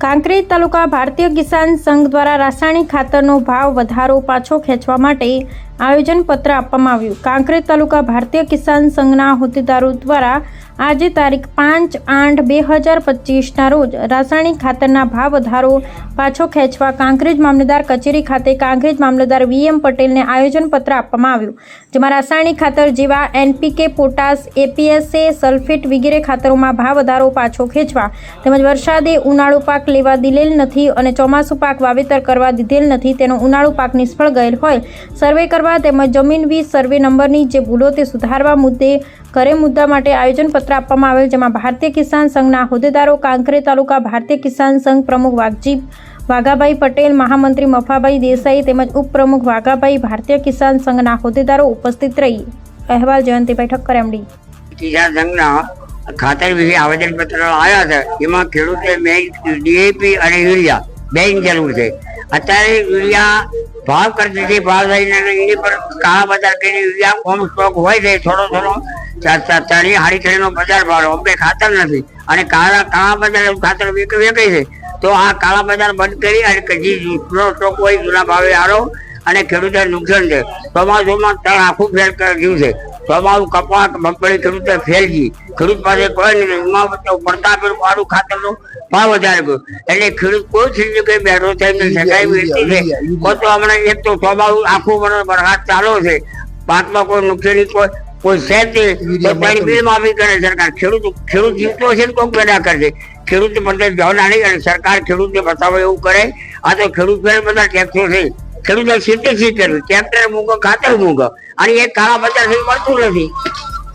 કાંકરેજ તાલુકા ભારતીય કિસાન સંઘ દ્વારા રાસાયણિક ખાતરનો ભાવ વધારો પાછો ખેંચવા માટે આયોજનપત્ર આપવામાં આવ્યું. કાંકરેજ તાલુકા ભારતીય કિસાન સંઘના હોદ્દેદારો દ્વારા આજે તારીખ પાંચ આઠ બે હજાર પચીસના રોજ રાસાયણિક ખાતરના ભાવ વધારો પાછો ખેંચવા કાંકરેજ મામલતદાર કચેરી ખાતે કાંકરેજ મામલતદાર વી એમ પટેલને આયોજનપત્ર આપવામાં આવ્યું. જેમાં રાસાયણિક ખાતર જેવા એનપીકે, પોટાશ, એપીએસએ, સલ્ફેટ વગેરે ખાતરોમાં ભાવ વધારો પાછો ખેંચવા તેમજ વરસાદે ઉનાળુ પાક લેવા દિલેલ નથી અને ચોમાસુ પાક વાવેતર કરવા દીધેલ નથી તેનો ઉનાળુ પાક નિષ્ફળ ગયેલ હોય સર્વે કરવા તેમજ જમીન વીજ સર્વે નંબરની જે ભૂલો તે સુધારવા મુદ્દે ઘરે મુદ્દા માટે આયોજનપત્ર આપવામાં આવેલ, જેમાં ભારતીય કિસાન સંઘના હોદ્દેદારો કાંકરે તાલુકા ભારતીય કિસાન સંઘ પ્રમુખ વાઘજી વાઘાભાઈ પટેલ, મહામંત્રી મફાભાઈ દેસાઈ તેમજ ઉપપ્રમુખ વાઘાભાઈ ભારતીય કિસાન સંઘના હોદ્દેદારો ઉપસ્થિત રહી. અહેવાલ જયંતિભાઈ ઠક્કર એમડી કિસાન સંઘના ખાતર વિશે આવેદન પત્ર આવ્યા છે. એમાં ખેડૂતે મેં ડીએપી અને યુરિયા બેની જરૂર છે. અત્યારે યુરિયા ભાવ કરતી હતી ભાવ લઈને એની પર કાળા બજાર કરી કોમ સ્ટોક હોય છે, થોડો થોડો. ચાર ચાર ચારી હાડી ચાલીનો બજાર ભાવ અમને ખાતર નથી. અને કાળા કાળા બજાર ખાતર વેચ વેચાય છે. તો આ કાળા બજાર બંધ કરી અને કજી જૂનો સ્ટોક હોય જૂના ભાવે આરો અને ખેડૂતોને નુકસાન છે. ચોમાસુમાં તળ આખું ફેર ગયું છે. ચોમાસું કપાટ મગફળી ખેડૂતે ફેલ ખેડૂત પાસે કોઈ વચ્ચે પડતા પેલું મારું ખાતરનો. ભાવ વધારે ગયો. એટલે ખેડૂત કોઈ ચીજ કઈ બેઠો એમની સગાઈ વેચી છે. કોઈ તો હમણાં એક તો સ્વભાવ આખું મને વરસાદ ચાલો છે. પાકમાં કોઈ નુકસાની કોઈ કોઈ છે જ નહીં. તો બિલ માફી કરે સરકાર. ખેડૂત ખેડૂત જીવતો છે ને કોઈ પેદા કરશે. ખેડૂત બધે જવાના નહીં અને સરકાર ખેડૂતને બતાવે એવું કરે. આ તો ખેડૂત ફેર બધા ટેક્સો છે. ખેડૂતો સિત્તેર સિત્તેર ટ્રેક્ટર મૂકો, ખાતર મૂકો. અને એ કાળા બજાર મળતું નથી.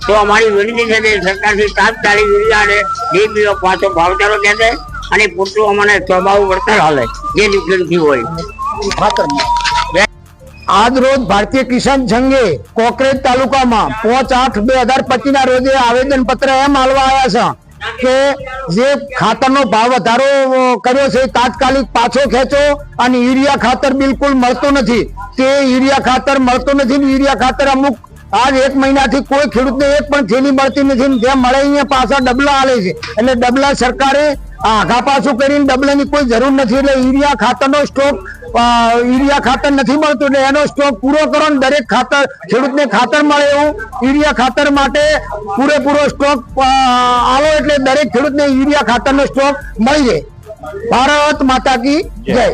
તો અમારી વિનંતી છે કે સરકારથી તાત્કાલિક અને ડીપીઓ પાછો ભાવચારો દે છે અને પૂરતું અમને સ્વભાવ વળતર હાલે. જે નુકસાનથી હોય. આજ રોજ ભારતીય કિસાન સંઘે કોકરેજ તાલુકામાં પાંચ આઠ બે હજાર પચીસ ના રોજે આવેદન પત્ર એમ આલવા આવ્યા છે. કે જે ખાતરનો ભાવ વધારો કર્યો છે તાત્કાલિક પાછો ખેંચો અને યુરિયા ખાતર બિલકુલ મળતું નથી. તે યુરિયા ખાતર મળતું નથી યુરિયા ખાતર અમુક આજ એક મહિનાથી કોઈ ખેડૂતને એક પણ થેલી મળતી નથી ને જે મળે અહીંયા પાછા ડબલા આલે છે. એટલે ડબલા સરકારે આઘા પાછું કરીને ડબલાની કોઈ જરૂર નથી. એટલે યુરિયા ખાતરનો સ્ટોક યુરિયા ખાતર નથી મળતું ને એનો સ્ટોક પૂરો કરો ને દરેક ખાતર, ખેડૂતને ખાતર મળે એવું. યુરિયા ખાતર માટે પૂરેપૂરો સ્ટોક આવો એટલે દરેક ખેડૂતને યુરિયા ખાતરનો સ્ટોક મળી જાય ભારત માતા કી જય.